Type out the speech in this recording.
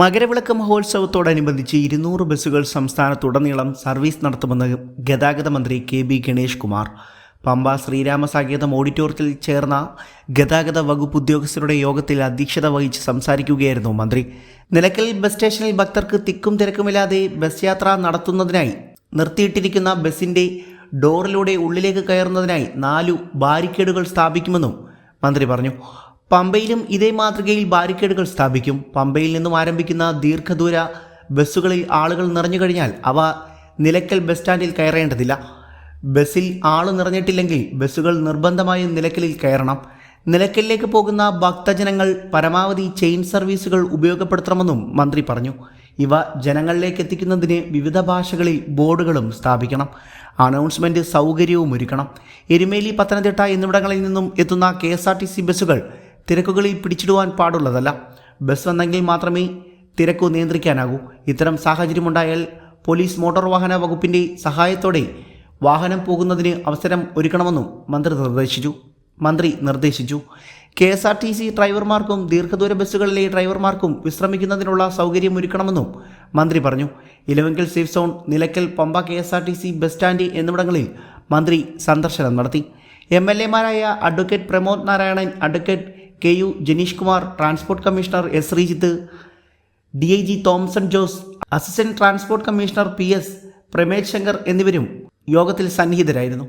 മകരവിളക്ക് മഹോത്സവത്തോടനുബന്ധിച്ച് ഇരുന്നൂറ് ബസ്സുകൾ സംസ്ഥാനത്തുടനീളം സർവീസ് നടത്തുമെന്ന് ഗതാഗത മന്ത്രി കെ ബി ഗണേഷ് കുമാർ. പമ്പ ശ്രീരാമ സാഗേതം ഓഡിറ്റോറിയത്തിൽ ചേർന്ന ഗതാഗത വകുപ്പ് ഉദ്യോഗസ്ഥരുടെ യോഗത്തിൽ അധ്യക്ഷത വഹിച്ച് സംസാരിക്കുകയായിരുന്നു മന്ത്രി. നിലയ്ക്കൽ ബസ് സ്റ്റേഷനിൽ ഭക്തർക്ക് തിക്കും തിരക്കുമില്ലാതെ ബസ് യാത്ര നടത്തുന്നതിനായി നിർത്തിയിട്ടിരിക്കുന്ന ബസിന്റെ ഡോറിലൂടെ ഉള്ളിലേക്ക് കയറുന്നതിനായി നാലു ബാരിക്കേഡുകൾ സ്ഥാപിക്കുമെന്നും മന്ത്രി പറഞ്ഞു. പമ്പയിലും ഇതേ മാതൃകയിൽ ബാരിക്കേഡുകൾ സ്ഥാപിക്കും. പമ്പയിൽ നിന്നും ആരംഭിക്കുന്ന ദീർഘദൂര ബസ്സുകളിൽ ആളുകൾ നിറഞ്ഞു കഴിഞ്ഞാൽ അവ നിലയ്ക്കൽ ബസ് സ്റ്റാൻഡിൽ കയറേണ്ടതില്ല. ബസ്സിൽ ആൾ നിറഞ്ഞിട്ടില്ലെങ്കിൽ ബസ്സുകൾ നിർബന്ധമായും നിലയ്ക്കലിൽ കയറണം. നിലയ്ക്കലിലേക്ക് പോകുന്ന ഭക്തജനങ്ങൾ പരമാവധി ചെയിൻ സർവീസുകൾ ഉപയോഗപ്പെടുത്തണമെന്നും മന്ത്രി പറഞ്ഞു. ഇവ ജനങ്ങളിലേക്ക് എത്തിക്കുന്നതിന് വിവിധ ഭാഷകളിൽ ബോർഡുകളും സ്ഥാപിക്കണം. അനൗൺസ്മെന്റ് സൗകര്യവും ഒരുക്കണം. എരുമേലി പത്തനംതിട്ട എന്നിവിടങ്ങളിൽ നിന്നും എത്തുന്ന കെ ബസ്സുകൾ തിരക്കുകളിൽ പിടിച്ചിടുവാൻ പാടുള്ളതല്ല. ബസ് വന്നെങ്കിൽ മാത്രമേ തിരക്കു നിയന്ത്രിക്കാനാകൂ. ഇത്തരം സാഹചര്യമുണ്ടായാൽ പോലീസ് മോട്ടോർ വാഹന വകുപ്പിന്റെ സഹായത്തോടെ വാഹനം പോകുന്നതിന് അവസരം ഒരുക്കണമെന്നും മന്ത്രി നിർദ്ദേശിച്ചു. മന്ത്രി നിർദ്ദേശിച്ചു. K S R T C ഡ്രൈവർമാർക്കും ദീർഘദൂര ബസ്സുകളിലെ ഡ്രൈവർമാർക്കും വിശ്രമിക്കുന്നതിനുള്ള സൗകര്യം ഒരുക്കണമെന്നും മന്ത്രി പറഞ്ഞു. Elavunkal safe zone Nilakkal Pamba K S R T C bus stand എന്നിവിടങ്ങളിൽ മന്ത്രി സന്ദർശനം നടത്തി. M L എമാരായ advocate Pramod Narayanan advocate K U Janeesh Kumar transport commissioner S Sreejith D I G Thomson Jose assistant transport commissioner P S Pramej Shankar എന്നിവരും യോഗത്തിൽ സന്നിഹിതരായിരുന്നു.